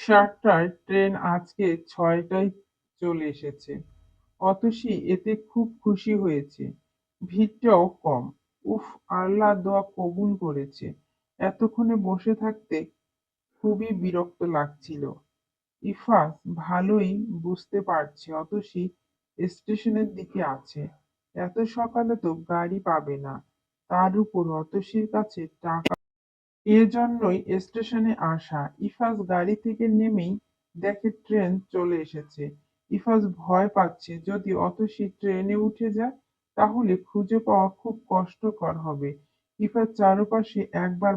সাতটার ট্রেন আজকে ছয়টায় চলে এসেছে। অতসী, এতে খুব খুশি হয়েছে। ভিড়টাও কম। উফ, আল্লাহ দোয়া কবুল করেছে। এতক্ষণে বসে থাকতে খুবই বিরক্ত লাগছিল। ইফাস ভালোই বুঝতে পারছে অতসী স্টেশনের দিকে আছে। এত সকালে তো গাড়ি পাবে না। তার উপর অতসীর কাছে টাকা এজন্যই স্টেশনে আসা ইফাস গাড়ি থেকে নেমেই দেখে ট্রেন চলে এসেছে। ইফাজ ভয় পাচ্ছে, যদি অতসী ট্রেনে উঠে যায়, তাহলে খুঁজে পাওয়া খুব কষ্টকর হবে। ইফাস চারপাশে একবার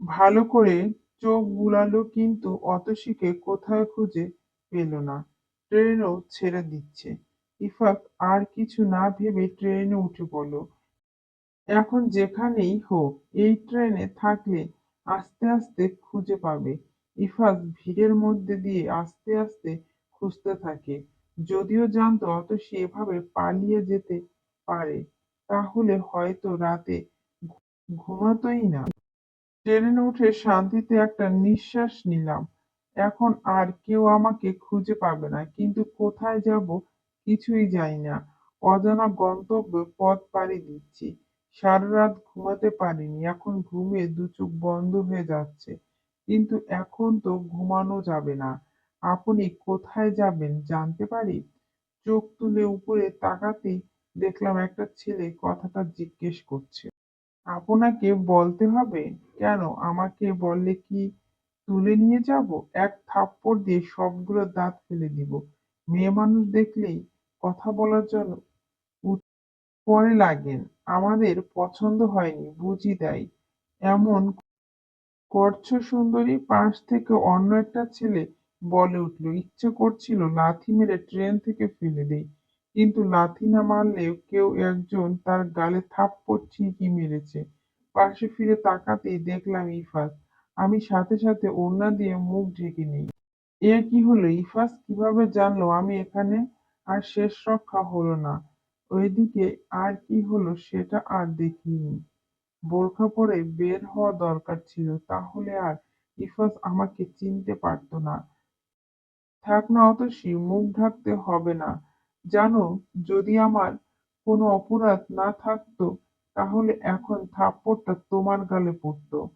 ভালো করে চোখ বুলালো, কিন্তু অতসীকে কোথাও খুঁজে পেল না। ট্রেনও ছেড়ে দিচ্ছে। ইফাত আর কিছু না ভেবে ট্রেনে উঠে পড়ল। এখন যেখানেই হোক, এই ট্রেনে থাকলে আস্তে আস্তে খুঁজে পাবে। ইফাত ভিড়ের মধ্যে দিয়ে আস্তে আস্তে খুঁজতে থাকে। যদিও জানতো অতসী এভাবে পালিয়ে যেতে পারে, তাহলে হয়তো রাতে ঘুমাতোই না। ট্রেনে উঠে শান্তিতে একটা নিঃশ্বাস নিলাম। এখন আর কেউ আমাকে খুঁজে পাবে না, কিন্তু কোথায় যাব কিছুই জানি না। অজানা গন্তব্যে পথ পাড়ি দিচ্ছি। সারা রাত ঘুমাতে পারিনি। এখন ঘুমিয়ে দু চোখ বন্ধ হয়ে যাচ্ছে। কিন্তু এখন তো ঘুমানো যাবে না। আপনি কোথায় যাবেন জানতে পারি? চোখ তুলে উপরে তাকাতেই দেখলাম একটা ছেলে কথাটা জিজ্ঞেস করছে। আপনাকে বলতে হবে? কেন? আমাকে বললে কি তুলে নিয়ে যাব? এক থাপ্পড় দিয়ে সবগুলো দাঁত ফেলে দিব। মেয়ে মানুষ দেখলেই কথা বলার জন্য পরে লাগেন। আমাদের পছন্দ হয়নি, বুঝি দেয় এমন করছ সুন্দরী, পাশ থেকে অন্য একটা ছেলে বলে উঠল, ইচ্ছে করছিল লাথি মেরে ট্রেন থেকে ফেলে দেই। কিন্তু লাথি না মারলেও কেউ একজন তার গালে থাপ্পড় ঠিকই মেরেছে। পাশে ফিরে তাকাতেই দেখলাম ইফাত আমি সাথে সাথে ওড়না দিয়ে মুখ ঢেকে নিই। এ কি হলো? ইফাস কীভাবে জানলো আমি এখানে? আর শেষ রক্ষা হলো না। ওইদিকে আর কি হলো সেটা আর দেখিনি। বোরখা পরে বের হওয়া দরকার ছিল, তাহলে আর ইফাস আমাকে চিনতে পারতো না। থাক না অতসী, মুখ ঢাকতে হবে না। জানো, যদি আমার কোনো অপরাধ না থাকতো, তাহলে এখন থাপ্পড়টা তোমার গালে পড়তো।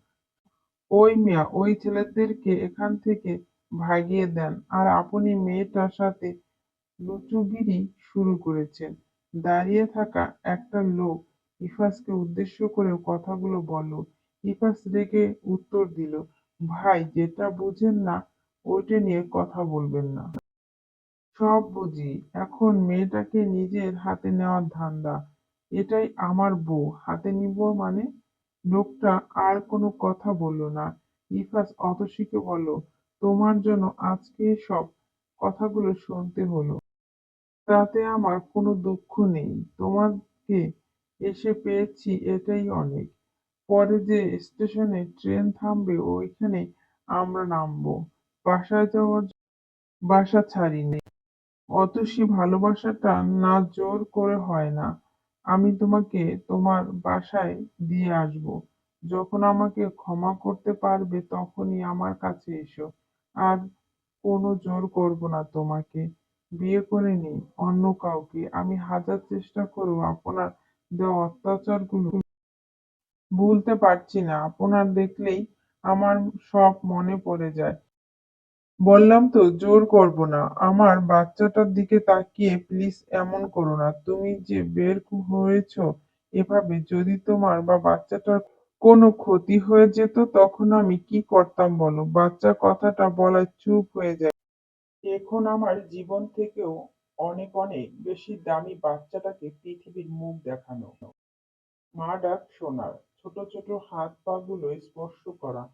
ওই মিয়া, ওই ছেলেদেরকে এখান থেকে ভাগিয়ে দেন। আর আপনি মেয়েটার সাথে লুচুগিরি শুরু করেছেন। দাঁড়িয়ে থাকা একটা লোক ইফাসকে উদ্দেশ্য করে কথাগুলো বলল। ইফাস রেগে উত্তর দিল, ভাই, যেটা বুঝেন না, ওইটা নিয়ে কথা বলবেন না। সব বুঝি, এখন মেয়েটাকে নিজের হাতে নেওয়ার ধান্দা। এটাই আমার বউ, হাতে নিব মানে? লোকটা আর কোনো কথা বলল না। ইফাস অতসীকে বলল, তোমার জন্য আজকে সব কথাগুলো শুনতে হলো। তাতে আমার কোনো দুঃখ নেই। তোমাকে এসে পেয়েছি, এটাই অনেক। পরে যে স্টেশনে ট্রেন থামবে, ওইখানে আমরা নামবো। বাসায় যাওয়ার বাসা ছাড়িনি। অতসী ভালোবাসাটা না জোর করে হয় না। আমি তোমাকে তোমার বাসায় দিয়ে আসব। যখন আমাকে ক্ষমা করতে পারবে, তখনই আমার কাছে এসো। আর কোনো জোর করব না তোমাকে। বিয়ে করে নিই অন্য কাউকে। আমি হাজার চেষ্টা করেও আপনার দেওয়া অত্যাচারগুলো। ভুলতে পারছি না, আপনার দেখলেই আমার সব মনে পড়ে যায়। বললাম তো, জোর করব না। আমার বাচ্চাটার দিকে তাকিয়ে, প্লিজ এমন করো না। তুমি যে বের হয়েছ এভাবে যদি তোমার বা বাচ্চাটার কোনো ক্ষতি হয়ে যেত, তখন আমি কি করতাম বলো? বাচ্চা কথাটা বলায় চুপ হয়ে যায়। এখন আমার জীবন থেকেও অনেক অনেক বেশি দামি বাচ্চাটাকে পৃথিবীর মুখ দেখানো। মা ডাক শোনার ছোট ছোট হাত পা গুলো স্পর্শ করা,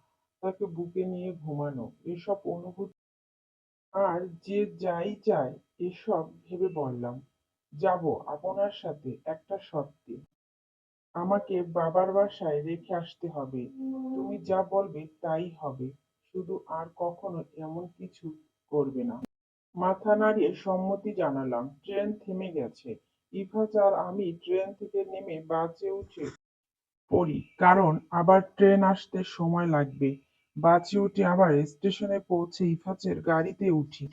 তাকে বুকে নিয়ে ঘুমানো, এসব অনুভূতি আর যে যাই চায় এসব ভেবে বললাম, যাব আপনার সাথে একটা শর্তে আমাকে বাবার বাসায় রেখে আসতে হবে। তুমি যা বলবে তাই হবে। শুধু আর কখনো এমন কিছু করবে না। মাথা নাড়িয়ে সম্মতি জানালাম। ট্রেন থেমে গেছে। ইফাজ আর আমি ট্রেন থেকে নেমে বাসে উঠে পড়ি, কারণ আবার ট্রেন আসতে সময় লাগবে। বাঁচিয়ে উঠে আবার স্টেশনে পৌঁছে ইফাজের গাড়িতে উঠি।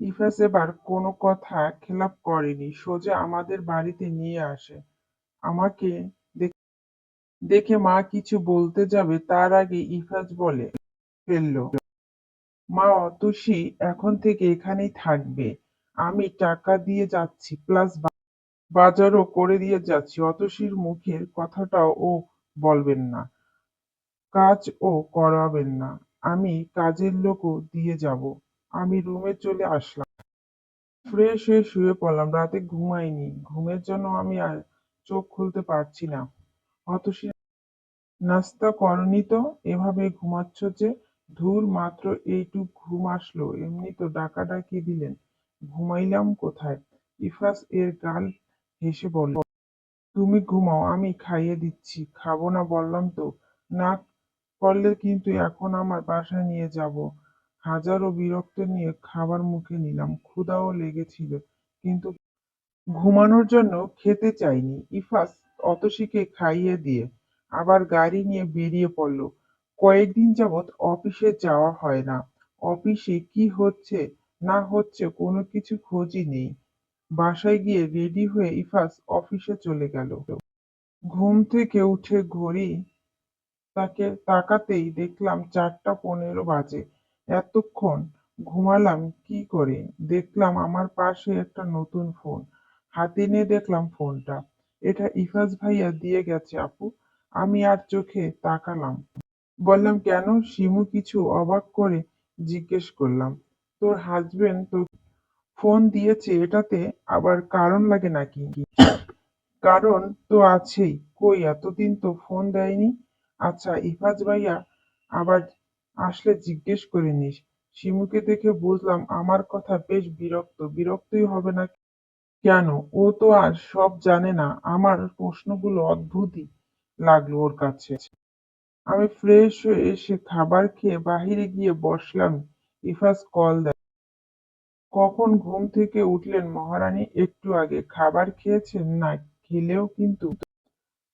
ইফাজ এবার কোনো কথা খেলাপ করেনি, সোজা আমাদের বাড়িতে নিয়ে আসে। আমাকে দেখে মা কিছু বলতে যাবে, তার আগে ইফাজ বলে ফেলল। মা অতসী এখন থেকে এখানেই থাকবে। আমি টাকা দিয়ে যাচ্ছি, প্লাস বাজারও করে দিয়ে যাচ্ছি। অতসীর মুখের কথাটাও ও বলবেন না কাজও করাবেন না। আমি কাজের লোকও দিয়ে যাব। আমি রুমে চলে আসলাম। ফ্রেশ হয়ে শুয়ে পড়লাম। রাতে ঘুমাইনি। ঘুমের জন্য আমি আর চোখ খুলতে পারছি না। অতসী নাস্তা করনি তো? এভাবে ঘুমাচ্ছ যে ধুর মাত্র এইটুক ঘুম আসলো, এমনি তো ডাকাডাকি দিলেন। ঘুমাইলাম কোথায়? ইফাস এর গাল হেসে বলল, তুমি ঘুমাও, আমি খাইয়ে দিচ্ছি, খাব না বললাম তো। না করলে কিন্তু এখন আমার বাসায় নিয়ে যাব। হাজারো বিরক্ত নিয়ে খাবার মুখে নিলাম, ক্ষুধাও লেগেছিল, কিন্তু ঘুমানোর জন্য খেতে চাইনি। ইফাস অতসীকে খাইয়ে দিয়ে আবার গাড়ি নিয়ে বেরিয়ে পড়ল। কয়েকদিন যাবৎ অফিসে যাওয়া হয় না। অফিসে কি হচ্ছে, না হচ্ছে কোনো কিছু খোঁজই নেই। বাসায় গিয়ে রেডি হয়ে ইফাস অফিসে চলে গেল। ঘুম থেকে উঠে ঘড়ি তাকে তাকাতেই দেখলাম চারটা পনেরো বাজে। এতক্ষণ ঘুমালাম কি করে? দেখলাম আমার পাশে একটা নতুন ফোন। হাতে নিয়ে দেখলাম ফোনটা। এটা ইফাজ ভাইয়া দিয়ে গেছে আপু। আমি আর চোখে তাকালাম। বললাম, কেন? শিমু কিছু অবাক করে জিজ্ঞেস করলাম, তোর হাজবেন্ড তো ফোন দিয়েছে এটাতে আবার কারণ লাগে নাকি? কারণ তো আছেই, কই এতদিন তো ফোন দেয়নি? আচ্ছা ইফাজ ভাইয়া, আবার আসলে জিজ্ঞেস করে নিস। শিমুকে দেখে বুঝলাম, আমার কথা বেশ বিরক্ত, বিরক্তই হবে না কেন? ও তো আর সব জানে না, আমার প্রশ্নগুলো অদ্ভুতই লাগল ওর কাছে। আমি ফ্রেশ হয়ে এসে খাবার খেয়ে বাহিরে গিয়ে বসলাম। ইফাজ কল দেয়। কখন ঘুম থেকে উঠলেন মহারানী? একটু আগে। খাবার খেয়েছেন? না, খেলেও কিন্তু।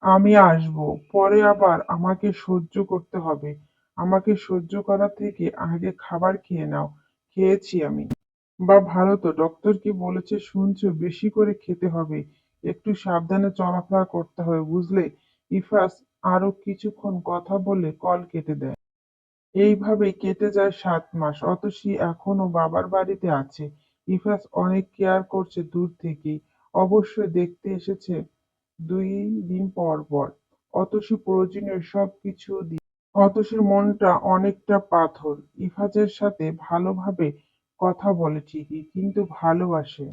আমি আসব। পরে আবার আমাকে সহ্য করতে হবে। আমাকে সহ্য করা থেকে আগে খাবার খেয়ে নাও। খেয়েছি আমি। বা ভালো তো ডক্টর কি বলেছে? শুনছো? বেশি করে খেতে হবে। একটু সাবধানে চলাফেরা করতে হবে, বুঝলে? ইফাস আরও কিছুক্ষণ কথা বলে কল কেটে দেয়। এইভাবেই কেটে যায় সাত মাস, অতসী এখনও বাবার বাড়িতে আছে। ইফাস অনেক কেয়ার করছে দূর থেকেই। অবশ্যই দেখতে এসেছে দুই দিন পর পর। অতসী প্রয়োজনীয় সব কিছু দিয়ে মনটা অনেকটা পাথর। ইফাজের সাথে ভালোভাবে কথা বলে ঠিকই, কিন্তু ভালোবাসে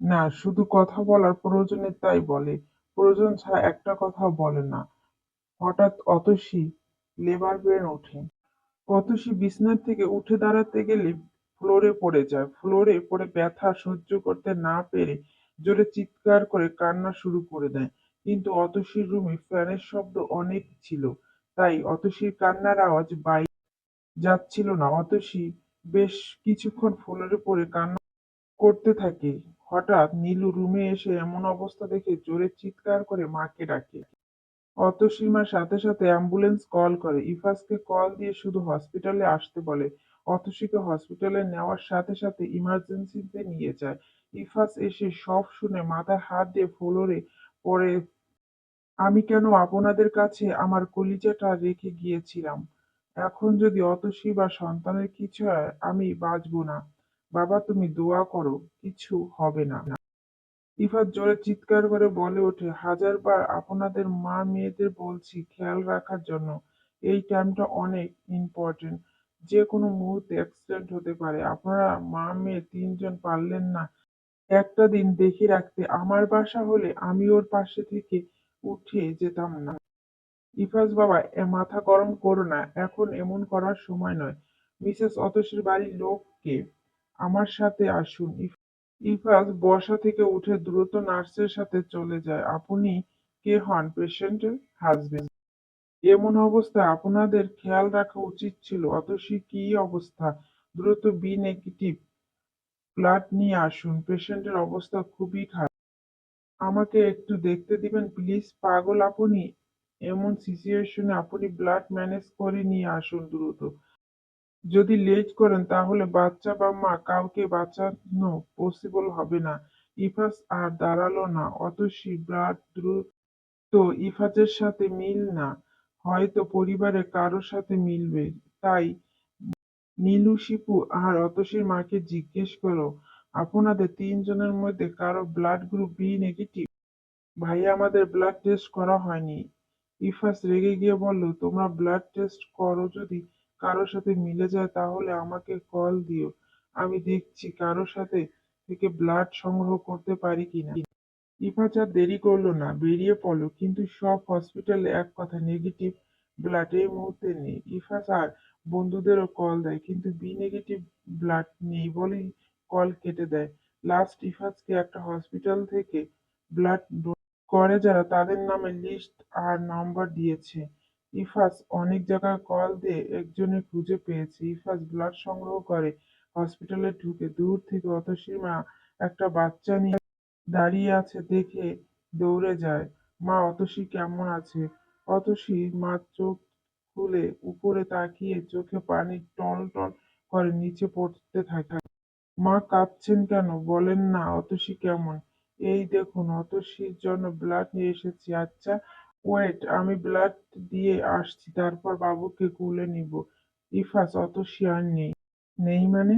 না, শুধু কথা বলার প্রয়োজনে তাই বলে। প্রয়োজন ছাড়া একটা কথাও বলে না। হঠাৎ অতসী লেবার ব্রেন ওঠে। অতসী বিছানা থেকে উঠে দাঁড়াতে গেলে ফ্লোরে পড়ে যায়। ফ্লোরে পড়ে ব্যথা সহ্য করতে না পেরে জোরে চিৎকার করে কান্না শুরু করে দেয়। কিন্তু অতসীর রুমে ফ্যানের শব্দ অনেক ছিল। তাই অতসীর কান্নার আওয়াজ বাইরে যাচ্ছিল না। অতসী বেশ কিছুক্ষণ ফ্লোরে পড়ে কান্না করতে থাকে। হঠাৎ নীলু রুমে এসে এমন অবস্থা দেখে জোরে চিৎকার করে মাকে ডাকে। অতসীর মা সাথে সাথে অ্যাম্বুলেন্স কল করে, ইফাজকে কল দিয়ে শুধু হসপিটালে আসতে বলে। অতসীকে হসপিটালে নেওয়ার সাথে সাথে ইমার্জেন্সিতে নিয়ে যায়। ইফাজ এসে সব শুনে মাথায় হাত দিয়ে ফ্লোরে পড়ে, আমি কেন আপনাদের কাছে আমার কলিজাটা রেখে গিয়েছিলাম? এখন যদি অতসী বা সন্তানের কিছু হয়, আমি বাঁচবো না। বাবা, তুমি দোয়া করো, কিছু হবে না। ইফাত জোরে চিৎকার করে বলে ওঠে হাজারবার আপনাদের মা মেয়েদের বলছি খেয়াল রাখার জন্য, এই টাইমটা অনেক ইম্পর্টেন্ট যে কোনো মুহূর্তে অ্যাক্সিডেন্ট হতে পারে। আপনারা মা মেয়ে তিনজন পারলেন না। একটা দিন দেখে রাখতে, আমার বাসা হলে আমি ওর পাশে থেকে উঠে যেতাম না। ইফাজ বাবা মাথা গরম করো না। এখন এমন করার সময় নয়। মিসেস অতসীর বাড়ির লোককে আমার সাথে আসুন। ইফ- ইফাজ বসা থেকে উঠে দ্রুত নার্সের সাথে চলে যায়। আপনি কে হন? পেশেন্টের হাজবেন্ড এমন অবস্থায় আপনাদের খেয়াল রাখা উচিত ছিল। অতসী কি অবস্থা? দ্রুত বি নেগেটিভ ব্লাড নিয়ে আসুন। পেশেন্টের অবস্থা খুবই খারাপ। আমাকে একটু দেখতে দিবেন প্লিজ পাগল আপনি? এমন সিচুয়েশনে আপনি ব্লাড ম্যানেজ করে নিয়ে আসুন দ্রুত। যদি লেট করেন, তাহলে বাচ্চা বা মা কাউকে বাঁচানো পসিবল হবে না। ইফাস আর দাঁড়াল না, অতসী ব্লাড দ্রুত ইফাজের সাথে মিল না। হয়তো পরিবারের কারোর সাথে মিলবে। তাই নীলু, শিপু আর অতসীর মাকে জিজ্ঞেস করো, আপনাদের তিনজনের মধ্যে কারও ব্লাড গ্রুপ বি নেগেটিভ? ভাইয়া আমাদের ব্লাড টেস্ট করা হয়নি। ইফাস রেগে গিয়ে বলল, তোমরা ব্লাড টেস্ট করো যদি কারোর সাথে মিলে যায় তাহলে আমাকে কল দিও। আমি দেখছি কারোর সাথে থেকে ব্লাড সংগ্রহ করতে পারি কিনা। ইফাজ আর দেরি করল না, বেরিয়ে পড়ল, কিন্তু সব হসপিটালে এক কথা নেগেটিভ ব্লাড এই মুহূর্তে নেই। ইফাজ আর বন্ধুদেরও কল দেয়, কিন্তু বি নেগেটিভ ব্লাড নেই বলেই কল কেটে দেয়। লাস্ট ইফাজকে একটা হসপিটাল থেকে ব্লাড করে যারা, তাদের নামে লিস্ট আর নাম্বার দিয়েছে। ইফাস অনেক জায়গায় কল দিয়ে একজনে খুঁজে পেয়েছে। ইফাস ব্লাড সংগ্রহ করে হসপিটালে ঢুকে দূর থেকে অতসীর একটা বাচ্চা নিয়ে দাঁড়িয়ে আছে দেখে দৌড়ে যায়। মা, অতসী কেমন আছে? অতসী মা চোখ খুলে উপরে তাকিয়ে চোখে পানি টল টল করে নিচে পড়তে থাকে। মা কাঁদছেন কেন? বলেন না, অতসী কেমন? এই দেখুন, অতসীর জন্য ব্লাড নিয়ে এসেছি। আচ্ছা ওয়েট আমি ব্লাড দিয়ে আসছি, তারপর বাবুকে কুলে নিব। ইফাস, অত আর নেই। নেই মানে?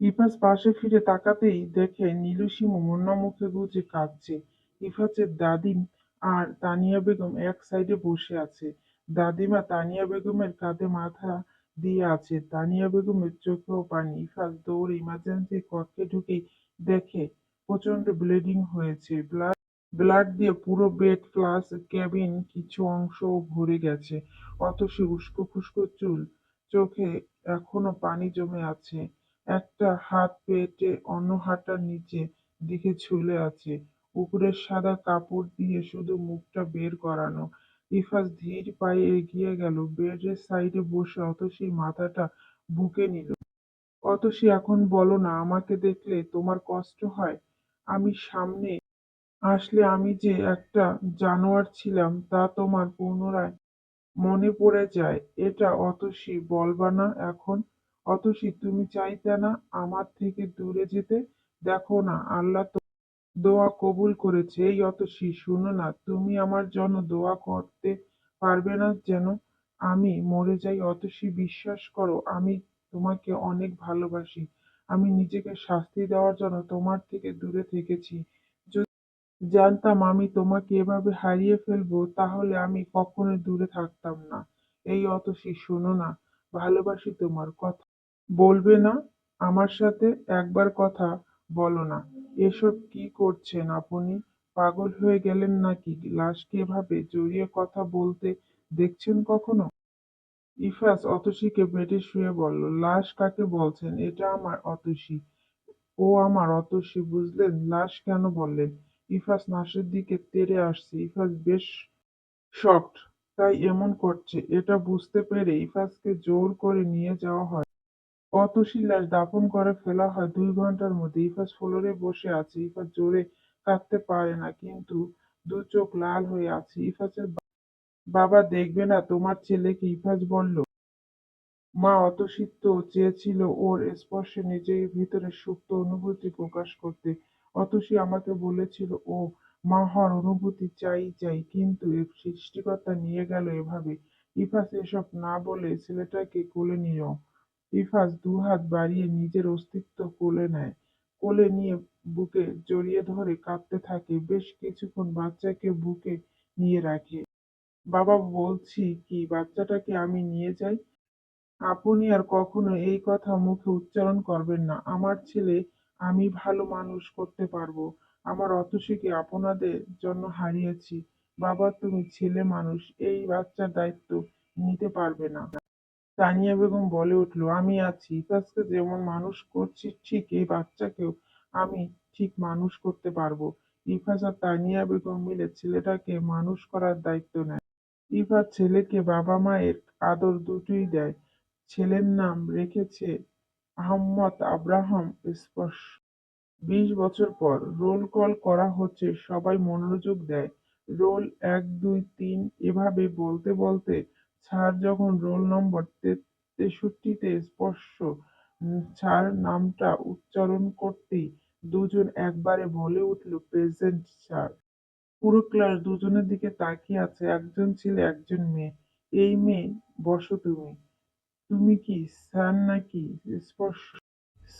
ইফাস পাশে ফিরে তাকাতেই দেখে নীলুসিমু মন্না মুখে গুজে কাঁদছে। ইফাসের দাদিম আর তানিয়া বেগম এক সাইডে বসে আছে। দাদিমা তানিয়া বেগমের কাঁধে মাথা দিয়ে আছে। তানিয়া বেগমের চোখেও পানি। ইফাস দৌড়ে ইমার্জেন্সি কক্ষে ঢুকেই দেখে প্রচণ্ড ব্লিডিং হয়েছে। ব্লাড ব্লাড দিয়ে পুরো বেড প্লাস কেবিন কিছু অংশ ভরে গেছে। অতসী উস্কো খুস্কো চুল চোখে এখনও পানি জমে আছে। একটা হাত পেটে অন্য হাতটার নিচে দিকে ঝুলে আছে। উপরের সাদা কাপড় দিয়ে শুধু মুখটা বের করানো। ইফাস ধীর পায়ে এগিয়ে গেল বেডের সাইডে বসে অতসীর মাথাটা বুকে নিল। অতসী এখন বলো না, আমাকে দেখলে তোমার কষ্ট হয়? আমি সামনে আসলে আমি যে একটা জানোয়ার ছিলাম, তা তোমার পুনরায় মনে পড়ে যায়। এটা অতসী বলবা না এখন। অতসী, তুমি চাইতে না আমার থেকে দূরে যেতে? দেখো না, আল্লাহ তো দোয়া কবুল করেছে। এই অতসী, শুনো না, তুমি আমার জন্য দোয়া করতে পারবে না যেন আমি মরে যাই। অতসী, বিশ্বাস করো, আমি তোমাকে অনেক ভালোবাসি। আমি নিজেকে শাস্তি দেওয়ার জন্য তোমার থেকে দূরে থেকেছি। জানতাম আমি তোমাকে এভাবে হারিয়ে ফেলব, তাহলে আমি কখনোই দূরে থাকতাম না। এই অতসী, শোনো না, ভালোবাসি তোমার কথা। বলবে না আমার সাথে একবার কথা, বলো না। এসব কি করছেন আপনি? পাগল হয়ে গেলেন নাকি? লাশকে এভাবে জড়িয়ে কথা বলতে দেখছেন কখনো? ইফাস অতসীকে বেটে শুয়ে বলল, লাশ কাকে বলছেন? এটা আমার অতসী। ও আমার অতসী, বুঝলেন? লাশ কেন বললেন? ইফাস নাসের দিকে তেড়ে আসছে। ইফাস বেশ শকড তাই এমন করছে। এটা বুঝতে পেরে ইফাসকে জোর করে নিয়ে যাওয়া হয়। অতসী লাশ দাফন করে ফেলা হয় দুই ঘণ্টার মধ্যে। ইফাস ফ্লোরে বসে আছে। ইফাস জোরে কাঁদতে পারে না, কিন্তু দু চোখ লাল হয়ে আছে। ইফাসের বাবা, দেখবে না তোমার ছেলেকে, ইফাস বলল। মা অতসী তো চেয়েছিল ওর স্পর্শে নিজের ভিতরে সুপ্ত অনুভূতি প্রকাশ করতে। অতসী আমাকে বলেছিল, ও মা হওয়ার অনুভূতি চাই চাই, কিন্তু সৃষ্টিকর্তা নিয়ে গেল এভাবে। ইফাস এসব না বলে ছেলেটাকে কোলে নিও ইফাস দুহাত বাড়িয়ে নিজের অস্তিত্ব কোলে নেয়। কোলে নিয়ে বুকে জড়িয়ে ধরে কাঁদতে থাকে। বেশ কিছুক্ষণ বাচ্চাকে বুকে নিয়ে রাখে। বাবা, বলছি কি, বাচ্চাটাকে আমি নিয়ে যাই? আপনি আর কখনো এই কথা মুখে উচ্চারণ করবেন না। আমার ছেলে আমি ভালো মানুষ করতে পারব। আমার অতসীকে আপনাদের জন্য হারিয়েছি? বাবা, তুমি ছেলে মানুষ, এই বাচ্চার দায়িত্ব নিতে পারবে না। তানিয়া বেগম বলে উঠল, আমি আছি ইফাজকে যেমন মানুষ করছি, ঠিক এই বাচ্চাকেও আমি ঠিক মানুষ করতে পারব। ইফাজ আর তানিয়া বেগম মিলে ছেলেটাকে মানুষ করার দায়িত্ব নেয়। ইফাজ ছেলেকে বাবা মায়ের আদর দুটোই দেয়। ছেলের নাম রেখেছে আহম্মদ আব্রাহাম স্পর্শ। বিশ বছর পর রোল কল করা হচ্ছে, সবাই মনোযোগ দেয়। রোল এক, দুই, তিন এভাবে বলতে বলতে স্যার যখন রোল নম্বর তেষট্টিতে স্পর্শ স্যার নামটা উচ্চারণ করতেই দুজন একবারে বলে উঠল, প্রেজেন্ট স্যার। পুরো ক্লাস দুজনের দিকে তাকিয়ে আছে, একজন ছেলে, একজন মেয়ে। এই মেয়ে বসো তুমি। তুমি কি স্যার নাকি? স্পর্শ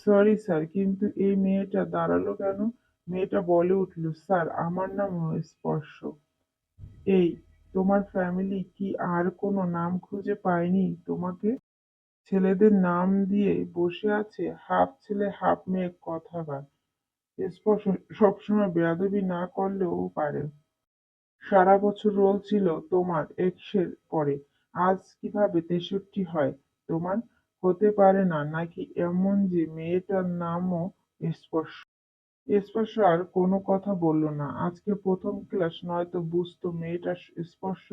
সরি স্যার, কিন্তু এই মেয়েটা দাঁড়াল কেন? মেয়েটা বলে উঠল, স্যার, আমার নাম স্পর্শ। এই, তোমার ফ্যামিলি কি আর কোনো নাম খুঁজে পায়নি তোমাকে? ছেলেদের নাম দিয়ে বসে আছে হাফ ছেলে হাফ মেয়ে কথাকার স্পর্শ, সবসময় বেয়াদবি না করলেও পারে। সারা বছর রোল ছিল তোমার, এক্সের পরে। আজ কীভাবে তেষট্টি হয়? তোমার হতে পারে না, নাকি এমন যে মেয়েটার নামও স্পর্শ? স্পর্শ আর কোনো কথা বলল না। আজকে প্রথম ক্লাস, নয়তো বুঝতো মেয়েটা স্পর্শ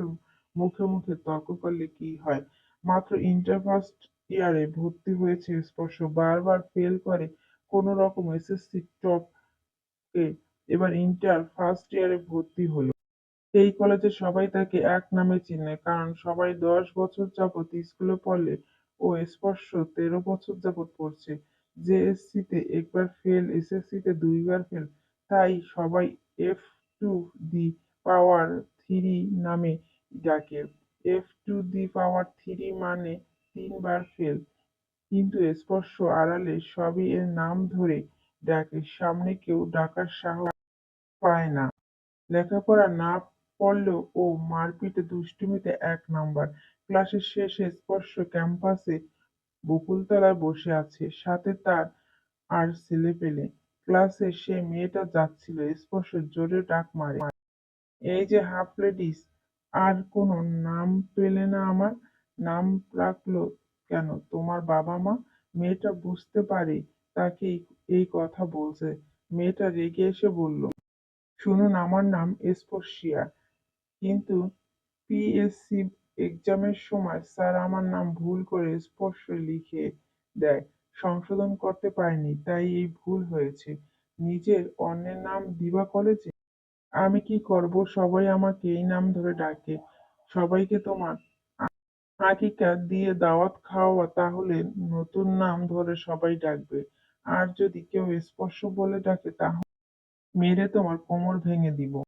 মুখে মুখে তর্ক করলে কি হয়। মাত্র ইন্টার ফার্স্ট ইয়ারে ভর্তি হয়েছে স্পর্শ, বারবার ফেল করে কোনো রকম এসএসসি টপ এবার ইন্টার ফার্স্ট ইয়ারে ভর্তি হলো। এই কলেজে সবাই তাকে এক নামে চিনে, কারণ সবাই দশ বছর যাবৎ স্কুলে পড়লে ও স্পর্শ তেরো বছর যাবৎ পড়ছে। জেএসসি তে একবার ফেল এসএসসি তে দুইবার ফেল। তাই সবাই F two the power three নামে ডাকে। F two the power three মানে তিনবার ফেল। কিন্তু স্পর্শ আড়ালে সবই এর নাম ধরে ডাকে, সামনে কেউ ডাকার সাহস পায় না। লেখাপড়া না পড়লেও ও মারপিটে দুষ্টুমিতে এক নাম্বার। ক্লাসের শেষে স্পর্শ ক্যাম্পাসে বকুলতলায় বসে আছে। সাথে তার আর ছেলে পেলে। ক্লাসে সে মেয়েটা যাচ্ছিল, স্পর্শ জোরে ডাক মারে। এই যে হাফ লেডিস, আর কোনো নাম পেলে না আমার? নাম রাখল কেন? তোমার বাবা মা? মেয়েটা বুঝতে পারে, তাকে এই- এই কথা বলছে। মেয়েটা রেগে এসে বলল, শুনুন, আমার নাম স্পর্শিয়া। কিন্তু পিএসসি এক্সামের সময় স্যার আমার নাম ভুল করে স্পর্শ লিখে দেয়। সংশোধন করতে পারিনি, তাই এই ভুল হয়েছে। নিজের অন্যের নাম দিবা কলেজে আমি কি করব? সবাই আমাকে এই নাম ধরে ডাকে। সবাইকে তোমার আকিকা দিয়ে দাওয়াত খাওয়াবা তাহলে নতুন নাম ধরে সবাই ডাকবে। আর যদি কেউ স্পর্শ বলে ডাকে, তাহলে মেরে তোমার কোমর ভেঙে দিব।